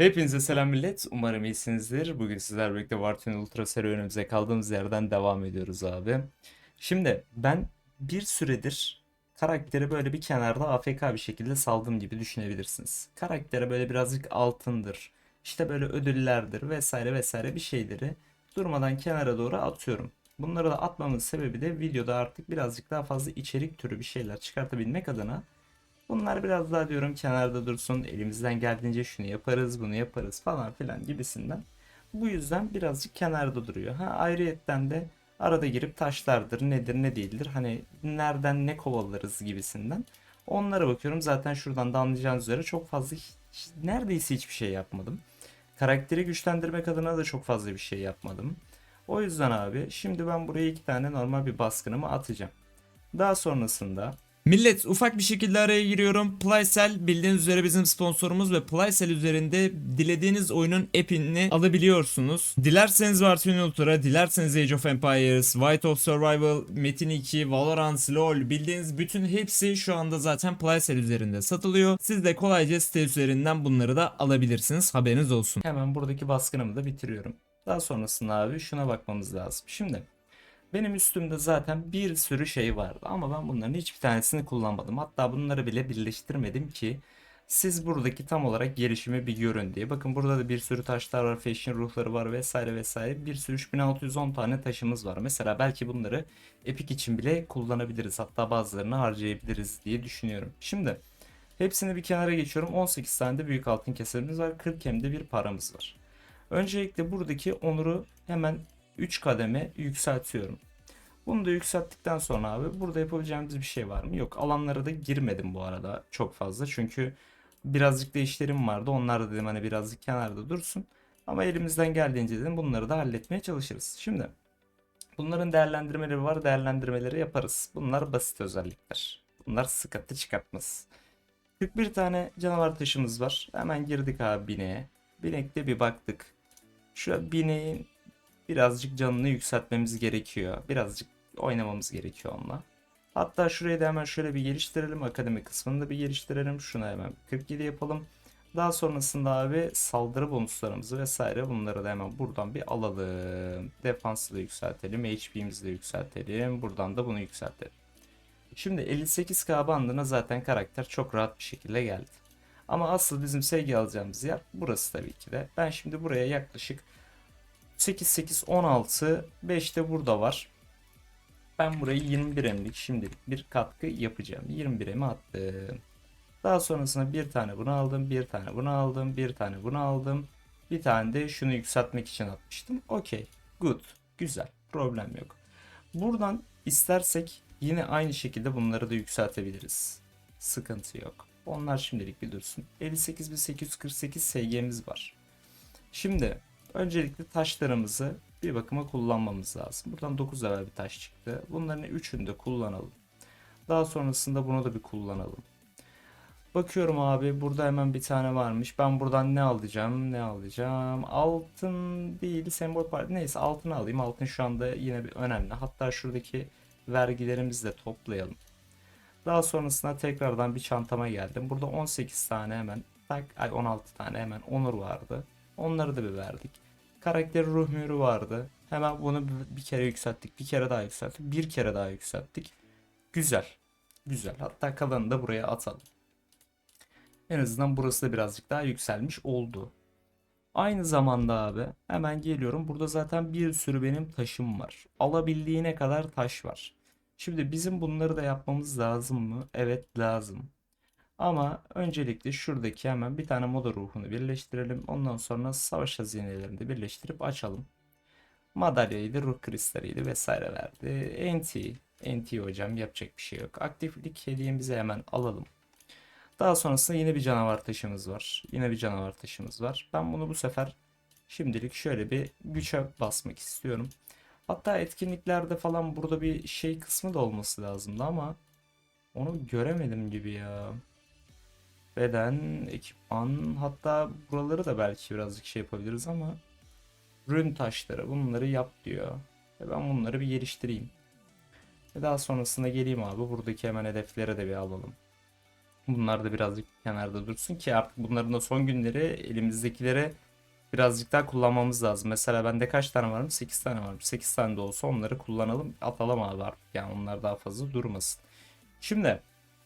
Hepinize selam millet. Umarım iyisinizdir. Bugün sizlerle birlikte Wartune Ultra serüvenimize kaldığımız yerden devam ediyoruz abi. Şimdi ben bir süredir karakteri böyle bir kenarda AFK bir şekilde saldım gibi düşünebilirsiniz. Karaktere böyle birazcık altındır, işte böyle ödüllerdir vesaire vesaire bir şeyleri durmadan kenara doğru atıyorum. Bunları da atmamın sebebi de videoda artık birazcık daha fazla içerik türü bir şeyler çıkartabilmek adına Bunlar biraz daha diyorum kenarda dursun. Elimizden geldiğince şunu yaparız, bunu yaparız falan filan gibisinden. Bu yüzden birazcık kenarda duruyor. Ha ayrıyetten de arada girip taşlardır, nedir ne değildir. Hani nereden ne kovalarız gibisinden. Onlara bakıyorum. Zaten şuradan da anlayacağınız üzere çok fazla hiç- neredeyse hiçbir şey yapmadım. Karakteri güçlendirmek adına da çok fazla bir şey yapmadım. O yüzden abi şimdi ben buraya iki tane normal bir baskınımı atacağım. Daha sonrasında Millet ufak bir şekilde araya giriyorum. Playcell bildiğiniz üzere bizim sponsorumuz ve Playcell üzerinde dilediğiniz oyunun app'ini alabiliyorsunuz. Dilerseniz Wartune Ultra, dilerseniz Age of Empires, White of Survival, Metin 2, Valorant, LoL bildiğiniz bütün hepsi şu anda zaten Playcell üzerinde satılıyor. Siz de kolayca site üzerinden bunları da alabilirsiniz. Haberiniz olsun. Hemen buradaki baskınımı da bitiriyorum. Daha sonrasında abi şuna bakmamız lazım. Şimdi benim üstümde zaten bir sürü şey vardı ama ben bunların hiçbir tanesini kullanmadım. Hatta bunları bile birleştirmedim ki siz buradaki tam olarak gelişimi bir görün diye. Bakın burada da bir sürü taşlar var, fashion ruhları var vesaire vesaire. Bir sürü 3610 tane taşımız var. Mesela belki bunları Epic için bile kullanabiliriz. Hatta bazılarını harcayabiliriz diye düşünüyorum. Şimdi hepsini bir kenara geçiyorum. 18 tane de büyük altın keserimiz var. 40 hem de bir paramız var. Öncelikle buradaki onuru hemen 3 kademe yükseltiyorum. Bunu da yükselttikten sonra abi burada yapabileceğimiz bir şey var mı? Yok. Alanlara da girmedim bu arada çok fazla. Çünkü birazcık da işlerim vardı. Onlar da dedim hani birazcık kenarda dursun. Ama elimizden geldiğince dedim bunları da halletmeye çalışırız. Şimdi bunların değerlendirmeleri var. Değerlendirmeleri yaparız. Bunlar basit özellikler. Bunlar sıkıntı çıkartmaz. 41 tane canavar taşımız var. Hemen girdik abi bineğe. Binekte bir baktık. Şu bineğin birazcık canını yükseltmemiz gerekiyor. Birazcık oynamamız gerekiyor onunla. Hatta şurayı da hemen şöyle bir geliştirelim. Akademi kısmını da bir geliştirelim. Şunu hemen 47 yapalım. Daha sonrasında abi saldırı bonuslarımızı vesaire bunları da hemen buradan bir alalım. Defansı da yükseltelim. HP'mizi de yükseltelim. Buradan da bunu yükseltelim. Şimdi 58k bandına zaten karakter çok rahat bir şekilde geldi. Ama asıl bizim sevgi alacağımız yer burası tabii ki de. Ben şimdi buraya yaklaşık 8 8 16 5 de burada var. Ben burayı 21 emlik şimdilik bir katkı yapacağım. 21 emi attım. Daha sonrasında bir tane bunu aldım, bir tane bunu aldım, bir tane bunu aldım. Bir tane de şunu yükseltmek için atmıştım. Okey. Good. Güzel. Problem yok. Buradan istersek yine aynı şekilde bunları da yükseltebiliriz. Sıkıntı yok. Onlar şimdilik bir dursun. 58.848 SG'miz var. Şimdi öncelikle taşlarımızı bir bakıma kullanmamız lazım. Buradan 9 level bir taş çıktı. Bunların üçünü de kullanalım. Daha sonrasında bunu da bir kullanalım. Bakıyorum abi burada hemen bir tane varmış. Ben buradan ne alacağım? Ne alacağım? Altın değil, sembol parti. Neyse altın alayım. Altın şu anda yine bir önemli. Hatta şuradaki vergilerimizi de toplayalım. Daha sonrasında tekrardan bir çantama geldim. Burada 18 tane hemen ay 16 tane hemen onur vardı. Onları da bir verdik. Karakter ruh mührü vardı. Hemen bunu bir kere yükselttik. Bir kere daha yükselttik. Bir kere daha yükselttik. Güzel. Güzel. Hatta kalanını da buraya atalım. En azından burası da birazcık daha yükselmiş oldu. Aynı zamanda abi hemen geliyorum. Burada zaten bir sürü benim taşım var. Alabildiğine kadar taş var. Şimdi bizim bunları da yapmamız lazım mı? Evet lazım. Ama öncelikle şuradaki hemen bir tane moda ruhunu birleştirelim. Ondan sonra savaş hazinelerini de birleştirip açalım. Madalyaydı, ruh kristaliydi vesaire verdi. NT, NT hocam yapacak bir şey yok. Aktiflik hediyemizi hemen alalım. Daha sonrasında yine bir canavar taşımız var. Yine bir canavar taşımız var. Ben bunu bu sefer şimdilik şöyle bir güçe basmak istiyorum. Hatta etkinliklerde falan burada bir şey kısmı da olması lazımdı ama onu göremedim gibi ya. Beden, ekipman hatta buraları da belki birazcık şey yapabiliriz ama rün taşları bunları yap diyor. Ve ben bunları bir geliştireyim. Ve daha sonrasında geleyim abi buradaki hemen hedeflere de bir alalım. Bunlar da birazcık kenarda dursun ki artık bunların da son günleri elimizdekilere birazcık daha kullanmamız lazım. Mesela bende kaç tane varmış? 8 tane varmış. 8 tane de olsa onları kullanalım. Atalım abi artık. Yani onlar daha fazla durmasın. Şimdi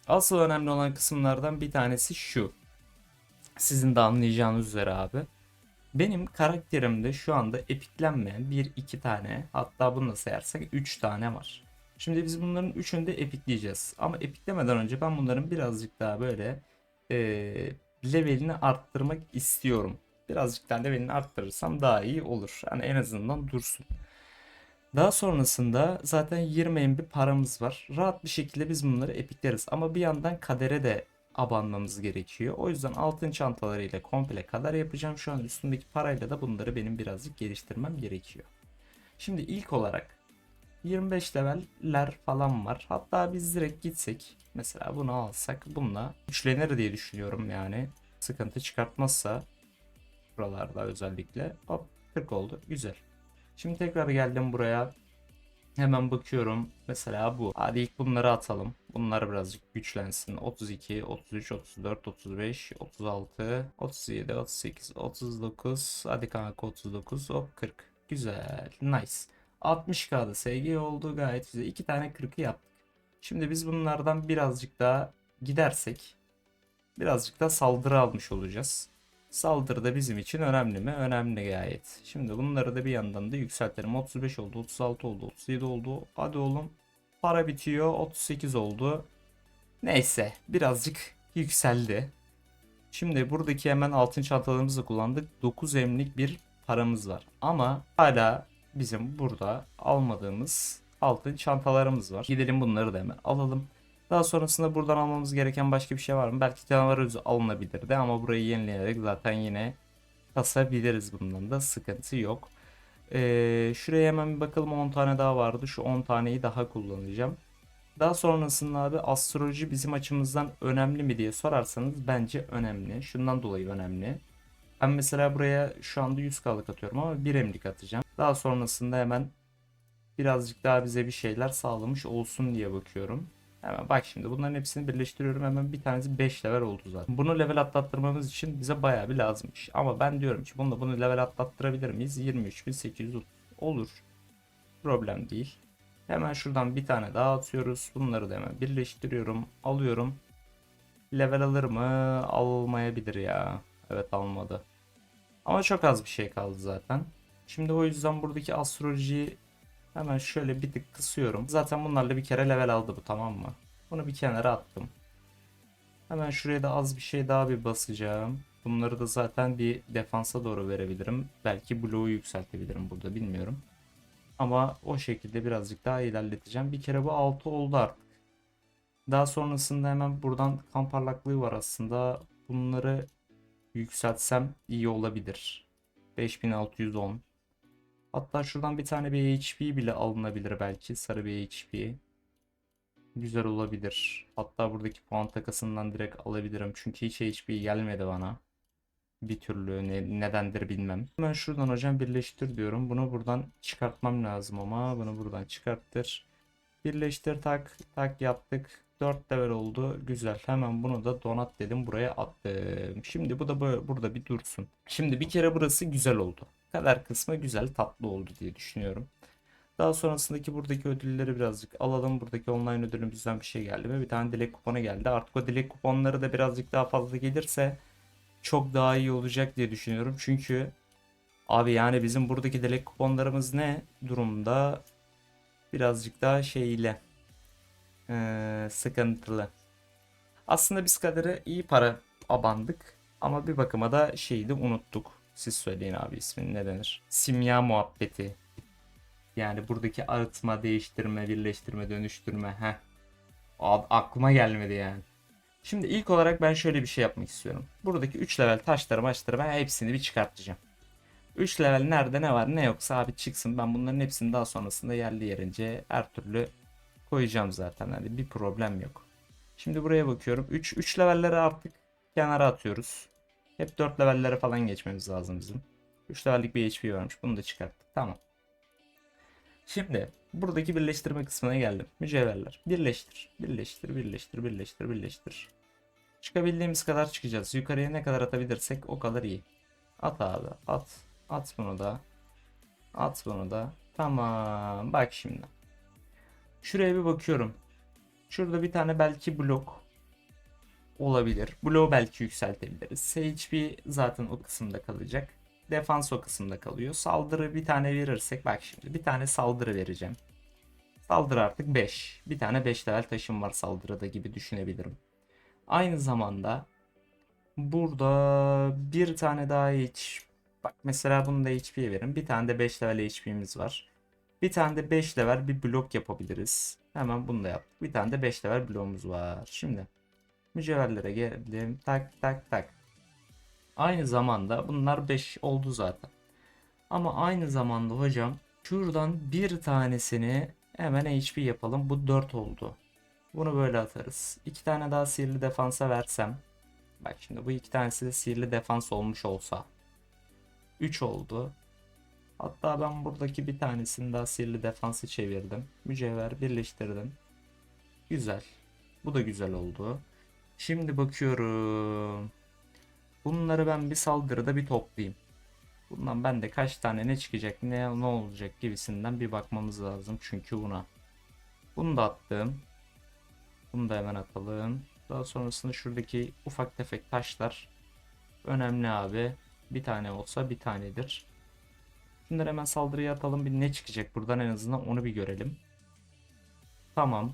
asıl önemli olan kısımlardan bir tanesi şu. Sizin de anlayacağınız üzere abi. Benim karakterimde şu anda epiklenmeyen 1 2 tane hatta bunu da sayarsak 3 tane var. Şimdi biz bunların üçünü de epikleyeceğiz. Ama epiklemeden önce ben bunların birazcık daha böyle eee levelini arttırmak istiyorum. Birazcık daha levelini arttırırsam daha iyi olur. Hani en azından dursun. Daha sonrasında zaten 20 bir paramız var. Rahat bir şekilde biz bunları epikleriz. Ama bir yandan kadere de abanmamız gerekiyor. O yüzden altın çantalarıyla komple kader yapacağım. Şu an üstündeki parayla da bunları benim birazcık geliştirmem gerekiyor. Şimdi ilk olarak 25 leveller falan var. Hatta biz direkt gitsek mesela bunu alsak bununla güçlenir diye düşünüyorum yani. Sıkıntı çıkartmazsa buralarda özellikle hop 40 oldu. Güzel. Şimdi tekrar geldim buraya. Hemen bakıyorum. Mesela bu. Hadi ilk bunları atalım. Bunlar birazcık güçlensin. 32, 33, 34, 35, 36, 37, 38, 39. Hadi kanka 39. Hop 40. Güzel. Nice. 60k'da SG oldu. Gayet güzel. İki tane 40'ı yaptık. Şimdi biz bunlardan birazcık daha gidersek birazcık daha saldırı almış olacağız. Saldırı da bizim için önemli mi? Önemli gayet. Şimdi bunları da bir yandan da yükseltelim. 35 oldu, 36 oldu, 37 oldu. Hadi oğlum. Para bitiyor. 38 oldu. Neyse. Birazcık yükseldi. Şimdi buradaki hemen altın çantalarımızı kullandık. 9 emlik bir paramız var. Ama hala bizim burada almadığımız altın çantalarımız var. Gidelim bunları da hemen alalım. Daha sonrasında buradan almamız gereken başka bir şey var mı? Belki canavar özü alınabilirdi ama burayı yenileyerek zaten yine kasabiliriz bundan da sıkıntı yok. Ee, şuraya hemen bir bakalım 10 tane daha vardı. Şu 10 taneyi daha kullanacağım. Daha sonrasında abi astroloji bizim açımızdan önemli mi diye sorarsanız bence önemli. Şundan dolayı önemli. Ben mesela buraya şu anda 100k'lık atıyorum ama 1 emlik atacağım. Daha sonrasında hemen birazcık daha bize bir şeyler sağlamış olsun diye bakıyorum. Hemen bak şimdi bunların hepsini birleştiriyorum. Hemen bir tanesi 5 level oldu zaten. Bunu level atlattırmamız için bize bayağı bir lazımmış. Ama ben diyorum ki bunu bunu level atlattırabilir miyiz? 23.830 olur. Problem değil. Hemen şuradan bir tane daha atıyoruz. Bunları da hemen birleştiriyorum. Alıyorum. Level alır mı? Almayabilir ya. Evet almadı. Ama çok az bir şey kaldı zaten. Şimdi o yüzden buradaki astrolojiyi hemen şöyle bir tık kısıyorum. Zaten bunlarla bir kere level aldı bu tamam mı? Bunu bir kenara attım. Hemen şuraya da az bir şey daha bir basacağım. Bunları da zaten bir defansa doğru verebilirim. Belki bloğu yükseltebilirim burada bilmiyorum. Ama o şekilde birazcık daha ilerleteceğim. Bir kere bu 6 oldu artık. Daha sonrasında hemen buradan kan parlaklığı var aslında. Bunları yükseltsem iyi olabilir. 5610. Hatta şuradan bir tane bir HP bile alınabilir belki. Sarı bir HP. Güzel olabilir. Hatta buradaki puan takasından direkt alabilirim. Çünkü hiç HP gelmedi bana. Bir türlü ne, nedendir bilmem. Hemen şuradan hocam birleştir diyorum. Bunu buradan çıkartmam lazım ama bunu buradan çıkarttır. Birleştir tak tak yaptık. 4 level oldu. Güzel. Hemen bunu da donat dedim. Buraya attım. Şimdi bu da böyle, burada bir dursun. Şimdi bir kere burası güzel oldu. Kader kısmı güzel tatlı oldu diye düşünüyorum. Daha sonrasındaki buradaki ödülleri birazcık alalım. Buradaki online ödülümüzden bir şey geldi mi? Bir tane dilek kuponu geldi. Artık o dilek kuponları da birazcık daha fazla gelirse çok daha iyi olacak diye düşünüyorum. Çünkü abi yani bizim buradaki dilek kuponlarımız ne durumda? Birazcık daha şeyle ee, sıkıntılı. Aslında biz kadere iyi para abandık. Ama bir bakıma da şeyi de unuttuk. Siz söyleyin abi ismini ne denir? Simya muhabbeti. Yani buradaki arıtma, değiştirme, birleştirme, dönüştürme. Heh. Aklıma gelmedi yani. Şimdi ilk olarak ben şöyle bir şey yapmak istiyorum. Buradaki 3 level taşları maçları ben hepsini bir çıkartacağım. 3 level nerede ne var ne yoksa abi çıksın. Ben bunların hepsini daha sonrasında yerli yerince her türlü koyacağım zaten. Hani bir problem yok. Şimdi buraya bakıyorum. 3 3 levelleri artık kenara atıyoruz. Hep 4 levellere falan geçmemiz lazım bizim. 3 levellik bir HP varmış. Bunu da çıkarttık. Tamam. Şimdi buradaki birleştirme kısmına geldim. Mücevherler. Birleştir. Birleştir, birleştir, birleştir, birleştir. Çıkabildiğimiz kadar çıkacağız. Yukarıya ne kadar atabilirsek o kadar iyi. At abi. At. At bunu da. At bunu da. Tamam. Bak şimdi. Şuraya bir bakıyorum. Şurada bir tane belki blok olabilir. Bloğu belki yükseltebiliriz. HP zaten o kısımda kalacak. Defans o kısımda kalıyor. Saldırı bir tane verirsek bak şimdi bir tane saldırı vereceğim. Saldırı artık 5. Bir tane 5 level taşım var saldırıda gibi düşünebilirim. Aynı zamanda burada bir tane daha hiç bak mesela bunu da HP'ye verin. Bir tane de 5 level HP'miz var. Bir tane de 5 level bir blok yapabiliriz. Hemen bunu da yaptık. Bir tane de 5 level bloğumuz var. Şimdi mücevherlere geldim. Tak tak tak. Aynı zamanda bunlar 5 oldu zaten. Ama aynı zamanda hocam şuradan bir tanesini hemen HP yapalım. Bu 4 oldu. Bunu böyle atarız. İki tane daha sihirli defansa versem. Bak şimdi bu iki tanesi de sihirli defans olmuş olsa. 3 oldu. Hatta ben buradaki bir tanesini daha sihirli defansı çevirdim. Mücevher birleştirdim. Güzel. Bu da güzel oldu. Şimdi bakıyorum. Bunları ben bir saldırıda bir toplayayım. Bundan ben de kaç tane ne çıkacak ne ne olacak gibisinden bir bakmamız lazım çünkü buna. Bunu da attım. Bunu da hemen atalım. Daha sonrasında şuradaki ufak tefek taşlar önemli abi. Bir tane olsa bir tanedir. Şunları hemen saldırıya atalım. Bir ne çıkacak buradan en azından onu bir görelim. Tamam.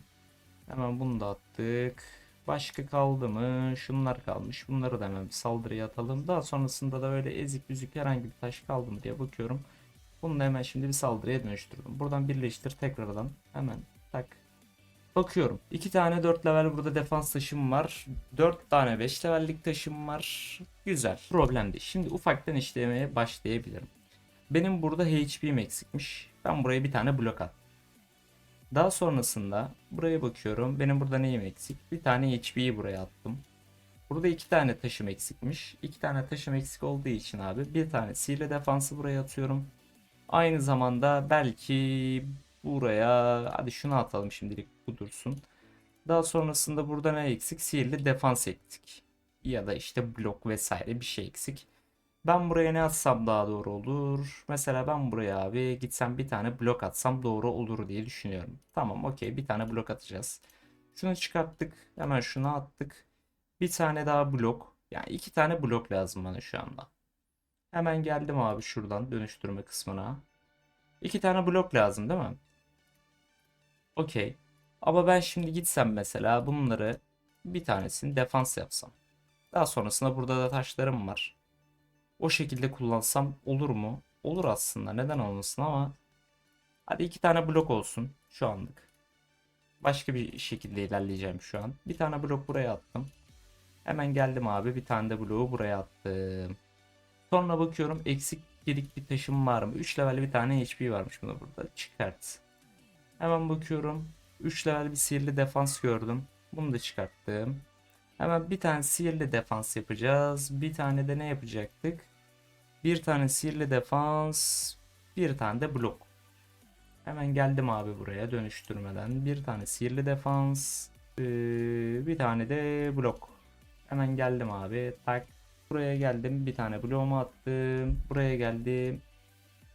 Hemen bunu da attık. Başka kaldı mı? Şunlar kalmış. Bunları da hemen bir saldırıya atalım. Daha sonrasında da öyle ezik büzük herhangi bir taş kaldı mı diye bakıyorum. Bunu da hemen şimdi bir saldırıya dönüştürdüm. Buradan birleştir tekrardan. Hemen tak. Bakıyorum. 2 tane 4 level burada defans taşım var. 4 tane 5 levellik taşım var. Güzel. Problem değil. Şimdi ufaktan işlemeye başlayabilirim. Benim burada HP'm eksikmiş. Ben buraya bir tane blok attım. Daha sonrasında buraya bakıyorum. Benim burada neyim eksik? Bir tane HP'yi buraya attım. Burada iki tane taşım eksikmiş. İki tane taşım eksik olduğu için abi bir tane sihirli defansı buraya atıyorum. Aynı zamanda belki buraya hadi şunu atalım şimdilik bu dursun. Daha sonrasında burada ne eksik? Sihirli defans eksik. Ya da işte blok vesaire bir şey eksik. Ben buraya ne atsam daha doğru olur? Mesela ben buraya abi gitsem bir tane blok atsam doğru olur diye düşünüyorum. Tamam okey bir tane blok atacağız. Şunu çıkarttık. Hemen şunu attık. Bir tane daha blok. Yani iki tane blok lazım bana şu anda. Hemen geldim abi şuradan dönüştürme kısmına. İki tane blok lazım değil mi? Okey. Ama ben şimdi gitsem mesela bunları bir tanesini defans yapsam. Daha sonrasında burada da taşlarım var. O şekilde kullansam olur mu? Olur aslında. Neden olmasın ama hadi iki tane blok olsun şu anlık. Başka bir şekilde ilerleyeceğim şu an. Bir tane blok buraya attım. Hemen geldim abi. Bir tane de bloğu buraya attım. Sonra bakıyorum eksik gedik bir taşım var mı? 3 level bir tane HP varmış bunda burada. Çıkart. Hemen bakıyorum. 3 level bir sihirli defans gördüm. Bunu da çıkarttım. Hemen bir tane sihirli defans yapacağız. Bir tane de ne yapacaktık? Bir tane sihirli defans. Bir tane de blok. Hemen geldim abi buraya dönüştürmeden. Bir tane sihirli defans. ee, bir tane de blok. Hemen geldim abi. Tak. Buraya geldim. Bir tane bloğumu attım. Buraya geldim.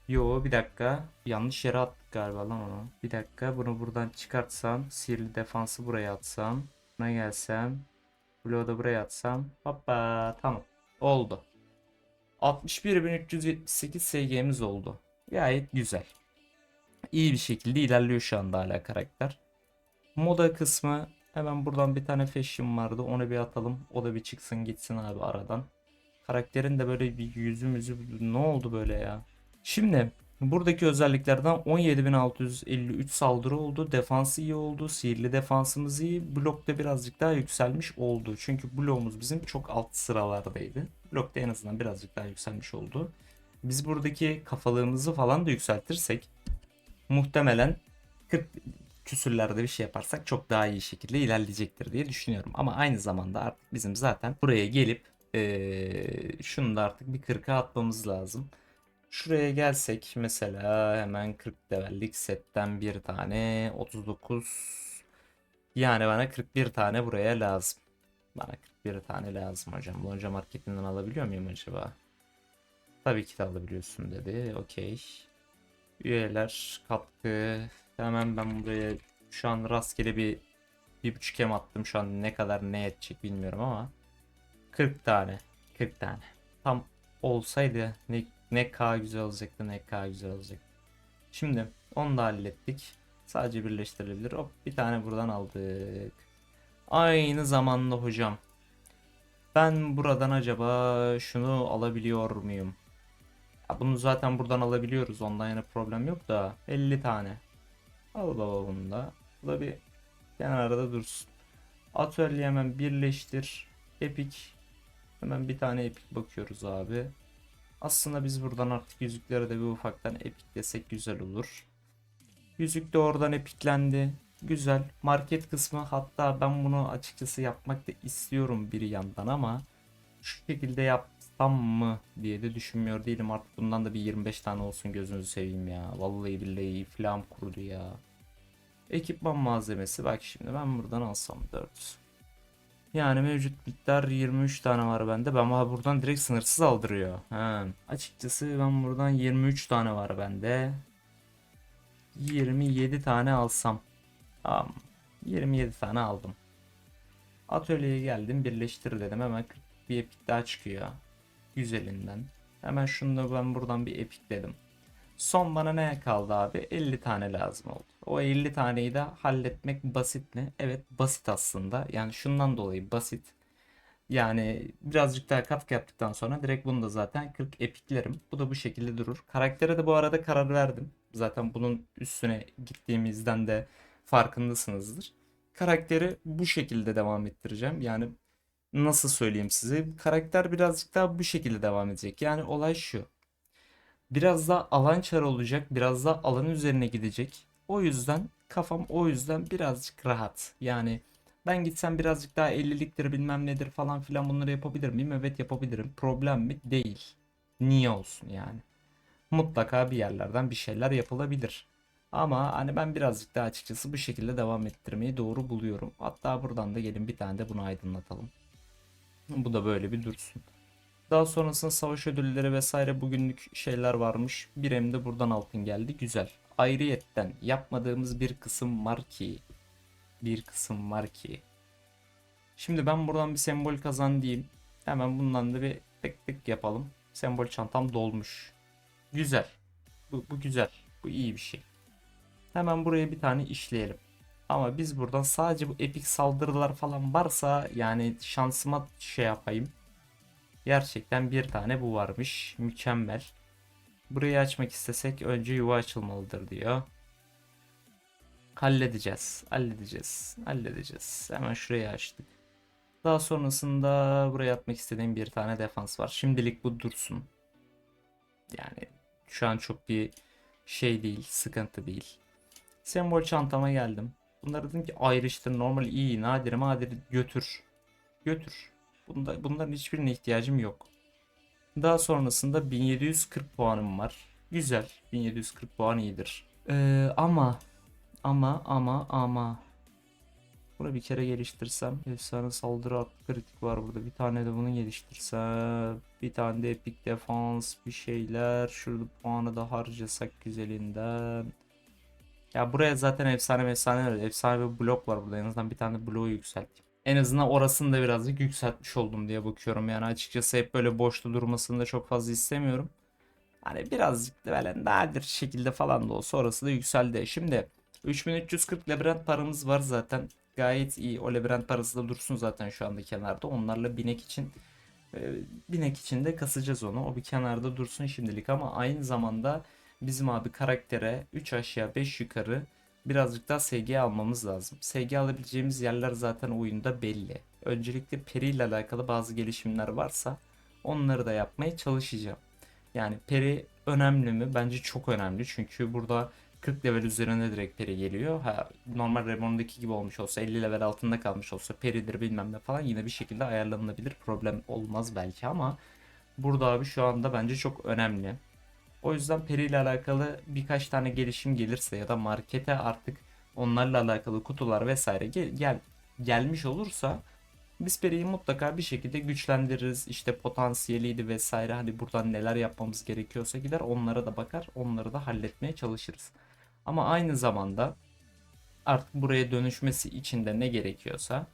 Yo bir dakika. Yanlış yere attık galiba lan onu. Bir dakika bunu buradan çıkartsam. Sihirli defansı buraya atsam. Buna gelsem. Bloğu da buraya atsam. Hoppa tamam. Oldu. 61.378 SG'miz oldu. Gayet güzel. İyi bir şekilde ilerliyor şu anda hala karakter. Moda kısmı hemen buradan bir tane fashion vardı. Onu bir atalım. O da bir çıksın gitsin abi aradan. Karakterin de böyle bir yüzü müzü ne oldu böyle ya? Şimdi buradaki özelliklerden 17.653 saldırı oldu. Defansı iyi oldu. Sihirli defansımız iyi. Blokta birazcık daha yükselmiş oldu. Çünkü bloğumuz bizim çok alt sıralardaydı. Blokta en azından birazcık daha yükselmiş oldu. Biz buradaki kafalığımızı falan da yükseltirsek muhtemelen 40 küsürlerde bir şey yaparsak çok daha iyi şekilde ilerleyecektir diye düşünüyorum. Ama aynı zamanda artık bizim zaten buraya gelip eee şunu da artık bir 40'a atmamız lazım. Şuraya gelsek mesela hemen 40 levellik setten bir tane 39 yani bana 41 tane buraya lazım. Bana bir tane lazım hocam. Lonca marketinden alabiliyor muyum acaba? Tabii ki de alabiliyorsun dedi. Okey. Üyeler katkı. Hemen ben buraya şu an rastgele bir bir buçuk em attım. Şu an ne kadar ne edecek bilmiyorum ama 40 tane. 40 tane. Tam olsaydı ne, ne K güzel olacaktı ne K güzel olacaktı. Şimdi onu da hallettik. Sadece birleştirilebilir. Hop bir tane buradan aldık. Aynı zamanda hocam. Ben buradan acaba şunu alabiliyor muyum? Ya bunu zaten buradan alabiliyoruz. Ondan yana problem yok da 50 tane. Al baba bunu da. Bu da bir kenarda dursun. Atölye hemen birleştir. Epic. Hemen bir tane epic bakıyoruz abi. Aslında biz buradan artık yüzüklere de bir ufaktan epic desek güzel olur. Yüzük de oradan epiklendi. Güzel. Market kısmı hatta ben bunu açıkçası yapmak da istiyorum bir yandan ama şu şekilde yapsam mı diye de düşünmüyor değilim. Artık bundan da bir 25 tane olsun gözünüzü seveyim ya. Vallahi billahi iflam kurudu ya. Ekipman malzemesi bak şimdi ben buradan alsam 4. Yani mevcut miktar 23 tane var bende. Ben buradan direkt sınırsız aldırıyor. Ha. Açıkçası ben buradan 23 tane var bende. 27 tane alsam. Tamam. 27 tane aldım. Atölyeye geldim birleştir dedim. Hemen 40 bir epik daha çıkıyor. Güzelinden. Hemen şunu da ben buradan bir epik dedim. Son bana ne kaldı abi? 50 tane lazım oldu. O 50 taneyi de halletmek basit mi? Evet basit aslında. Yani şundan dolayı basit. Yani birazcık daha katkı yaptıktan sonra direkt bunu da zaten 40 epiklerim. Bu da bu şekilde durur. Karaktere de bu arada karar verdim. Zaten bunun üstüne gittiğimizden de farkındasınızdır. Karakteri bu şekilde devam ettireceğim. Yani nasıl söyleyeyim size? Karakter birazcık daha bu şekilde devam edecek. Yani olay şu. Biraz daha alan çar olacak. Biraz daha alan üzerine gidecek. O yüzden kafam o yüzden birazcık rahat. Yani ben gitsem birazcık daha 50'liktir bilmem nedir falan filan bunları yapabilir miyim? Evet yapabilirim. Problem mi? Değil. Niye olsun yani? Mutlaka bir yerlerden bir şeyler yapılabilir. Ama hani ben birazcık daha açıkçası bu şekilde devam ettirmeyi doğru buluyorum. Hatta buradan da gelin bir tane de bunu aydınlatalım. Bu da böyle bir dursun. Daha sonrasında savaş ödülleri vesaire bugünlük şeyler varmış. Bir hem de buradan altın geldi. Güzel. Ayrıyetten yapmadığımız bir kısım var ki. Bir kısım var ki. Şimdi ben buradan bir sembol kazan diyeyim. Hemen bundan da bir tık tık yapalım. Sembol çantam dolmuş. Güzel. Bu, bu güzel. Bu iyi bir şey. Hemen buraya bir tane işleyelim. Ama biz buradan sadece bu epik saldırılar falan varsa yani şansıma şey yapayım. Gerçekten bir tane bu varmış. Mükemmel. Burayı açmak istesek önce yuva açılmalıdır diyor. Halledeceğiz. Halledeceğiz. Halledeceğiz. Hemen şurayı açtık. Daha sonrasında buraya atmak istediğim bir tane defans var. Şimdilik bu dursun. Yani şu an çok bir şey değil, sıkıntı değil. Sembol çantama geldim. Bunları dedim ki ayrıştır, normal iyi, nadir, madir götür. Götür. Bunda, bunların hiçbirine ihtiyacım yok. Daha sonrasında 1740 puanım var. Güzel. 1740 puan iyidir. Ee, ama ama ama ama bunu bir kere geliştirsem efsane saldırı artı kritik var burada. Bir tane de bunu geliştirsem bir tane de epic defans bir şeyler. Şurada puanı da harcasak güzelinden. Ya buraya zaten efsane efsane efsane bir blok var burada. En azından bir tane bloğu yükselteyim. En azından orasını da birazcık yükseltmiş oldum diye bakıyorum. Yani açıkçası hep böyle boşta durmasını da çok fazla istemiyorum. Hani birazcık da böyle nadir şekilde falan da olsa orası da yükseldi. Şimdi 3340 labirent paramız var zaten. Gayet iyi. O labirent parası da dursun zaten şu anda kenarda. Onlarla binek için e, binek için de kasacağız onu. O bir kenarda dursun şimdilik ama aynı zamanda bizim abi karaktere 3 aşağı 5 yukarı birazcık daha SG almamız lazım. SG alabileceğimiz yerler zaten oyunda belli. Öncelikle Peri ile alakalı bazı gelişimler varsa onları da yapmaya çalışacağım. Yani Peri önemli mi? Bence çok önemli. Çünkü burada 40 level üzerine direkt Peri geliyor. Ha, normal Reborn'daki gibi olmuş olsa 50 level altında kalmış olsa Peri'dir bilmem ne falan yine bir şekilde ayarlanabilir. Problem olmaz belki ama burada abi şu anda bence çok önemli. O yüzden Peri ile alakalı birkaç tane gelişim gelirse ya da markete artık onlarla alakalı kutular vesaire gel, gel gelmiş olursa Biz Peri'yi mutlaka bir şekilde güçlendiririz. İşte potansiyeliydi vesaire. Hani buradan neler yapmamız gerekiyorsa gider onlara da bakar. Onları da halletmeye çalışırız. Ama aynı zamanda artık buraya dönüşmesi için de ne gerekiyorsa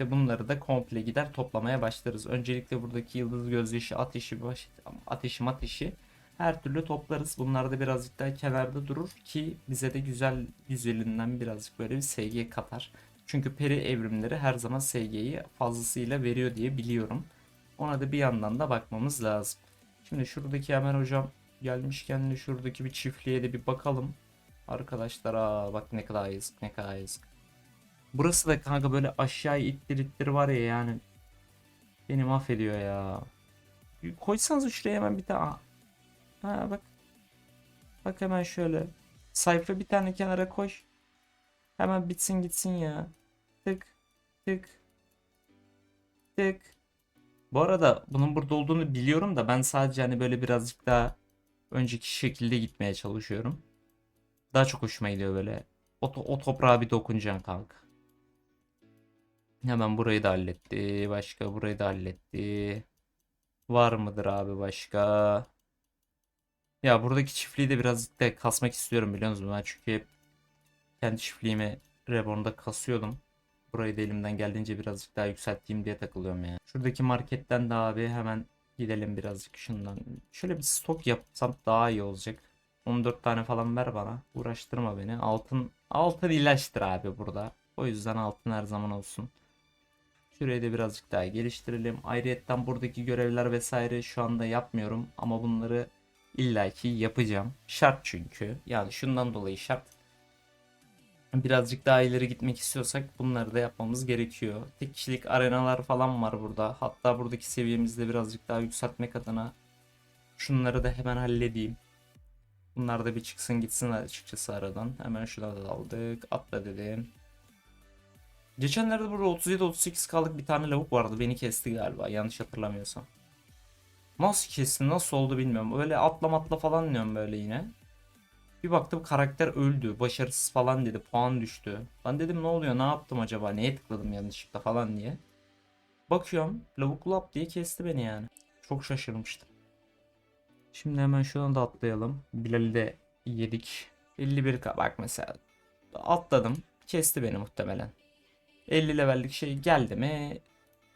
ve bunları da komple gider toplamaya başlarız. Öncelikle buradaki yıldız gözyaşı ateşi baş, ateşi ateşi her türlü toplarız. Bunlar da birazcık daha kenarda durur ki bize de güzel güzelinden birazcık böyle bir SG katar. Çünkü peri evrimleri her zaman SG'yi fazlasıyla veriyor diye biliyorum. Ona da bir yandan da bakmamız lazım. Şimdi şuradaki hemen hocam gelmişken de şuradaki bir çiftliğe de bir bakalım. Arkadaşlar aa bak ne kadar yazık ne kadar yazık. Burası da kanka böyle aşağı ittir ittir var ya yani. Beni mahvediyor ya. Koysanız şuraya hemen bir tane. Ha bak. Bak hemen şöyle. Sayfa bir tane kenara koy. Hemen bitsin gitsin ya. Tık. Tık. Tık. Bu arada bunun burada olduğunu biliyorum da ben sadece hani böyle birazcık daha önceki şekilde gitmeye çalışıyorum. Daha çok hoşuma gidiyor böyle. O, o toprağa bir dokunacaksın kanka. Hemen burayı da halletti. Başka burayı da halletti. Var mıdır abi başka? Ya buradaki çiftliği de birazcık da kasmak istiyorum biliyor musunuz? Ben çünkü hep kendi çiftliğimi Reborn'da kasıyordum. Burayı da elimden geldiğince birazcık daha yükselteyim diye takılıyorum yani. Şuradaki marketten de abi hemen gidelim birazcık şundan. Şöyle bir stok yapsam daha iyi olacak. 14 tane falan ver bana. Uğraştırma beni. Altın altın ilaçtır abi burada. O yüzden altın her zaman olsun. Şurayı da birazcık daha geliştirelim. Ayrıyetten buradaki görevler vesaire şu anda yapmıyorum ama bunları illaki yapacağım. Şart çünkü. Yani şundan dolayı şart. Birazcık daha ileri gitmek istiyorsak bunları da yapmamız gerekiyor. Tek kişilik arenalar falan var burada. Hatta buradaki seviyemizi de birazcık daha yükseltmek adına şunları da hemen halledeyim. Bunlar da bir çıksın gitsin açıkçası aradan. Hemen şuna da aldık. Atla dedim. Geçenlerde burada 37-38 kalık bir tane lavuk vardı. Beni kesti galiba yanlış hatırlamıyorsam. Nasıl kesti nasıl oldu bilmiyorum. Öyle atla falan diyorum böyle yine. Bir baktım karakter öldü. Başarısız falan dedi. Puan düştü. Ben dedim ne oluyor ne yaptım acaba? Neye tıkladım yanlışlıkla falan diye. Bakıyorum lavuk lap diye kesti beni yani. Çok şaşırmıştım. Şimdi hemen şuna da atlayalım. Bilal'i de yedik. 51 ka- bak mesela atladım. Kesti beni muhtemelen. 50 levellik şey geldi mi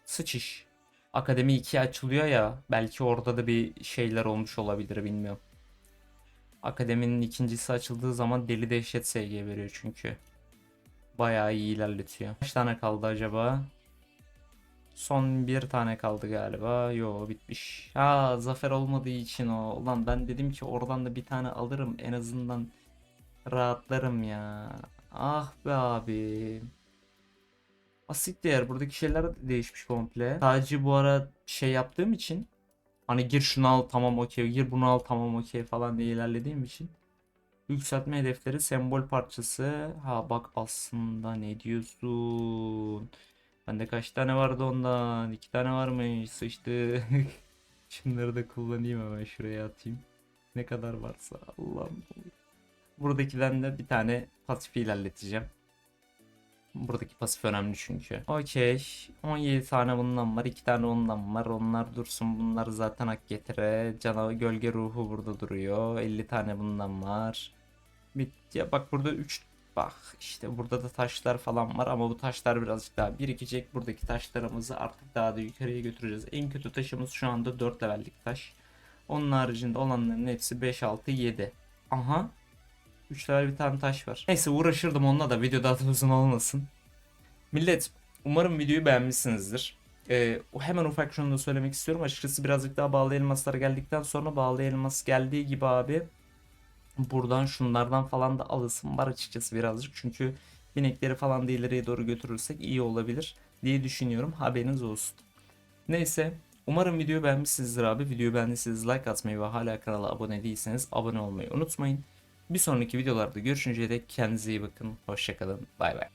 sıçış. Akademi 2 açılıyor ya belki orada da bir şeyler olmuş olabilir bilmiyorum. Akademinin ikincisi açıldığı zaman deli dehşet SG veriyor çünkü. Bayağı iyi ilerletiyor. Kaç tane kaldı acaba? Son bir tane kaldı galiba. Yo bitmiş. Ha zafer olmadığı için o. Ulan ben dedim ki oradan da bir tane alırım. En azından rahatlarım ya. Ah be abi. Asit değer. Buradaki şeyler de değişmiş komple. Sadece bu ara şey yaptığım için hani gir şunu al tamam okey gir bunu al tamam okey falan diye ilerlediğim için yükseltme hedefleri sembol parçası. Ha bak aslında ne diyorsun? Bende kaç tane vardı ondan? İki tane varmış. Sıçtı. Şunları da kullanayım hemen şuraya atayım. Ne kadar varsa Allah'ım. Buradakiden de bir tane pasif ilerleteceğim. Buradaki pasif önemli çünkü. Okey. 17 tane bundan var. 2 tane ondan var. Onlar dursun. Bunlar zaten hak getire. Canavar gölge ruhu burada duruyor. 50 tane bundan var. Bir, ya bak burada 3 bak işte burada da taşlar falan var ama bu taşlar birazcık daha birikecek. Buradaki taşlarımızı artık daha da yukarıya götüreceğiz. En kötü taşımız şu anda 4 levellik taş. Onun haricinde olanların hepsi 5, 6, 7. Aha. 3 level bir tane taş var. Neyse uğraşırdım onunla da video daha da uzun olmasın. Millet umarım videoyu beğenmişsinizdir. Ee, hemen ufak şunu da söylemek istiyorum. Açıkçası birazcık daha bağlı elmaslar geldikten sonra bağlı elmas geldiği gibi abi buradan şunlardan falan da alasım var açıkçası birazcık. Çünkü binekleri falan da ileriye doğru götürürsek iyi olabilir diye düşünüyorum. Haberiniz olsun. Neyse umarım videoyu beğenmişsinizdir abi. Videoyu beğendiyseniz like atmayı ve hala kanala abone değilseniz abone olmayı unutmayın. Bir sonraki videolarda görüşünceye dek kendinize iyi bakın. Hoşçakalın. Bay bay.